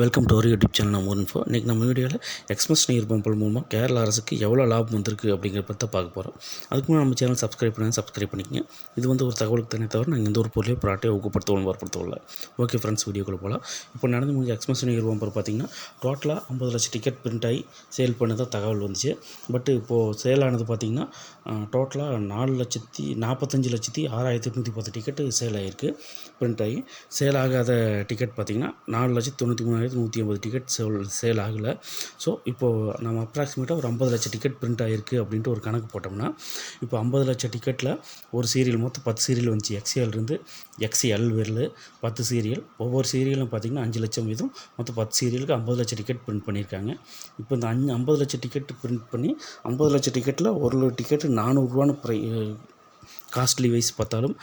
Welcome to ஒரு YouTube channel நம்ம info இன்றைக்கி நம்ம வீடியோவில் எக்ஸ்பிரஸ் நீர் பம்பல் மூலமாக கேரளா அரசுக்கு எவ்வளோ லாபம் வந்திருக்கு அப்படிங்கிற பற்றி பார்க்க போகிறோம் அதுக்கு முன்னாடி நம்ம சேனல் சப்ஸ்கிரைப் பண்ணி சப்ஸ்கிரைப் பண்ணிக்கங்க. இது வந்து ஒரு தகவலுக்கு தானே தவிர நாங்கள் எந்த ஒரு பொருளையோ ப்ராட்டையோ ஊக்கப்படுத்தவும் வரப்படுத்தவில்லை ஓகே ஃப்ரெண்ட்ஸ் வீடியோக்குள்ளே போகலாம் இப்போ நடந்து முடிஞ்ச எக்ஸ்பிரஸ் நீர் பம்பர் பார்த்திங்கன்னா டோட்டலாக ஐம்பது லட்சம் டிக்கெட் பிரிண்ட் ஆகி சேல் பண்ணதாக தகவல் வந்துச்சு. பட் இப்போது சேல் ஆனது பார்த்திங்கன்னா டோட்டலாக நாலு லட்சத்தி நாற்பத்தஞ்சு லட்சத்தி ஆறாயிரத்தி எட்நூற்றி பத்து டிக்கெட்டு சேல் ஆகிருக்கு பிரிண்ட் ஆகி சேல் ஆகாத டிக்கெட் பார்த்திங்கன்னா நாலு லட்சத்தி தொண்ணூற்றி மூணாயிரத்தி நூற்றி ஐம்பது டிக்கெட் சேல் சேல் ஆகலை. ஸோ இப்போது நம்ம அப்ராக்சிமேட்டாக ஒரு ஐம்பது லட்சம் டிக்கெட் பிரிண்ட் ஆகிருக்கு அப்படின்ட்டு ஒரு கணக்கு போட்டோம்னா இப்போ ஐம்பது லட்சம் டிக்கெட்டில் ஒரு சீரியல் மொத்தம் பத்து சீரியல் வந்துச்சு. எக்ஸ்எல் இருந்து எக்ஸ்எல் வரல பத்து சீரியல் ஒவ்வொரு சீரியலும் பார்த்திங்கன்னா அஞ்சு லட்சம் வீதம். மொத்தம் பத்து சீரியலுக்கு ஐம்பது லட்சம் டிக்கெட் பிரிண்ட் பண்ணியிருக்காங்க. இப்போ இந்த அஞ்சு ஐம்பது லட்சம் டிக்கெட் பிரிண்ட் பண்ணி ஐம்பது லட்சம் டிக்கெட்டில் ஒரு டிக்கெட்டு நானூறுரூவான்னு ப்ரை காஸ்ட்லி வைஸ் பார்த்தாலும்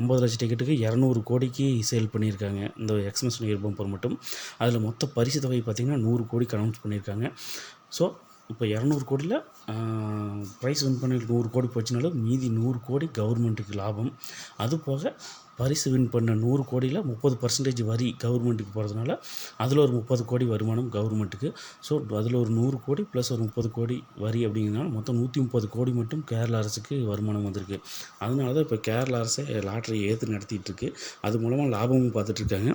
ஐம்பது லட்சம் டிக்கெட்டுக்கு இரநூறு கோடிக்கு சேல் பண்ணியிருக்காங்க. இந்த எக்ஸ்மஸ் நியர் பம்பர் மட்டும் அதில் மொத்த பரிசு தொகை பார்த்திங்கன்னா நூறு கோடிக்கு அனௌன்ஸ் பண்ணியிருக்காங்க. ஸோ இப்போ இரநூறு கோடியில் ப்ரைஸ் வின் பண்ணி நூறு கோடி போச்சுனாலும் மீதி நூறு கோடி கவர்மெண்ட்டுக்கு லாபம். அது போக பரிசு வின் பண்ண நூறு கோடியில் முப்பது பர்சன்டேஜ் வரி கவர்மெண்ட்டுக்கு போகிறதுனால அதில் ஒரு முப்பது கோடி வருமானம் கவர்மெண்ட்டுக்கு ஸோ அதில் ஒரு நூறு கோடி ப்ளஸ் ஒரு முப்பது கோடி வரி அப்படிங்கிறனால மொத்தம் நூற்றி முப்பது கோடி மட்டும் கேரளா அரசுக்கு வருமானம் வந்திருக்கு. அதனால தான் இப்போ கேரளா அரசே லாட்ரி ஏற்று நடத்திட்டு இருக்கு. அது மூலமாக லாபமும் பார்த்துட்ருக்காங்க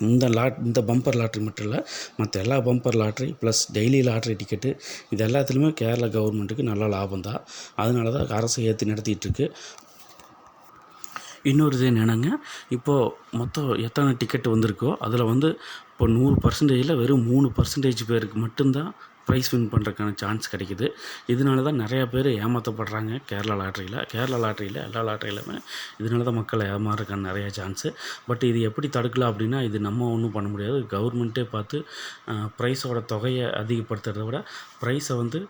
இந்த லாட் இந்த பம்பர் லாட்ரி மட்டும் இல்லை மற்ற எல்லா bumper lottery plus daily lottery ticket இது எல்லாத்துலேயுமே கேரளா கவர்மெண்ட்டுக்கு நல்ல லாபம் தான். அதனால தான் அரசு ஏற்றி நடத்திட்டுருக்கு இன்னொரு இது என்னென்னாங்க? இப்போது மொத்தம் எத்தனை டிக்கெட் வந்திருக்கோ அதில் வந்து இப்போ நூறு பர்சன்டேஜில் வெறும் மூணு பர்சன்டேஜ் பேருக்கு மட்டும்தான் ப்ரைஸ் வின் பண்ணுறதுக்கான சான்ஸ் கிடைக்குது. இதனால தான் நிறையா பேர் ஏமாற்றப்படுறாங்க கேரளா லாட்ரியில் கேரளா லாட்ரியில் எல்லா லாட்ரியிலுமே இதனால தான் மக்களை ஏமாறுறதுக்கான நிறையா சான்ஸு பட் இது எப்படி தடுக்கலாம் அப்படின்னா இது நம்ம ஒன்றும் பண்ண முடியாது. கவர்மெண்ட்டே பார்த்து ப்ரைஸோட தொகையை அதிகப்படுத்துறத விட ப்ரைஸை வந்து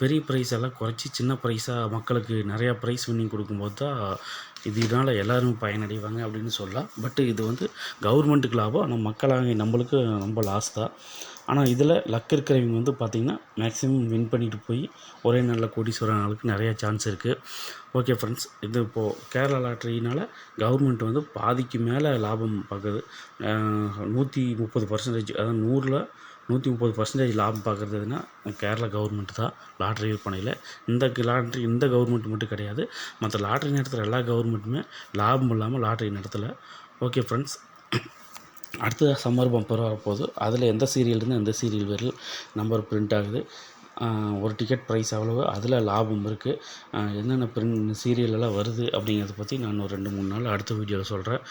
பெரிய ப்ரைஸ் எல்லாம் குறைச்சி சின்ன ப்ரைஸாக மக்களுக்கு நிறையா ப்ரைஸ் வின்னிங் கொடுக்கும்போது தான் இதனால் எல்லோரும் பயனடைவாங்க அப்படின்னு சொல்லலாம். பட் இது வந்து கவர்மெண்ட்டுக்கு லாபம். ஆனால் மக்களாக நம்மளுக்கு ரொம்ப லாஸ் தான். ஆனால் இதில் லக் இருக்கிறவங்க வந்து பார்த்திங்கன்னா மேக்ஸிமம் வின் பண்ணிட்டு போய் ஒரே நாளில் கோடீஸ்வரன் ஆளுக்கு நிறையா சான்ஸ் இருக்குது ஓகே ஃப்ரெண்ட்ஸ் இது இப்போது கேரளா லாட்ரினால் கவர்மெண்ட் வந்து பாதிக்கு மேலே லாபம் பார்க்குது நூற்றி முப்பது பர்சன்டேஜ் அதாவது நூறில் நூற்றி முப்பது பர்சன்டேஜ் லாபம் பார்க்குறதுனா கேரளா கவர்மெண்ட் தான் லாட்ரி விற்பனையில் இந்த லாட்ரி இந்த கவர்மெண்ட் மட்டும் கிடையாது. மற்ற லாட்ரி நடத்துகிற எல்லா கவர்மெண்ட்டுமே லாபம் இல்லாமல் லாட்ரி நடத்தலை. ஓகே ஃப்ரெண்ட்ஸ் அடுத்ததாக சம்மர் பம்பர் வரப்போகுது. அதில் எந்த சீரியல்லேருந்து எந்த சீரியல் வரையில் நம்பர் பிரிண்ட் ஆகுது. ஒரு டிக்கெட் ப்ரைஸ் அவ்வளவு. அதில் லாபம் இருக்குது என்னென்ன பிரிண்ட் சீரியலெல்லாம் வருது அப்படிங்கிறத பற்றி நான் ஒரு ரெண்டு மூணு நாள் அடுத்த வீடியோவில் சொல்கிறேன்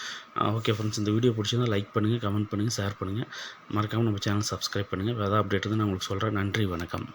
ஓகே ஃப்ரெண்ட்ஸ் இந்த வீடியோ பிடிச்சிருந்தால் லைக் பண்ணுங்கள் கமெண்ட் பண்ணுங்கள் ஷேர் பண்ணுங்கள் மறக்காமல் நம்ம சேனல் சப்ஸ்கிரைப் பண்ணுங்கள் வேறு அப்டேட் நான் உங்களுக்கு சொல்கிறேன் நன்றி வணக்கம்.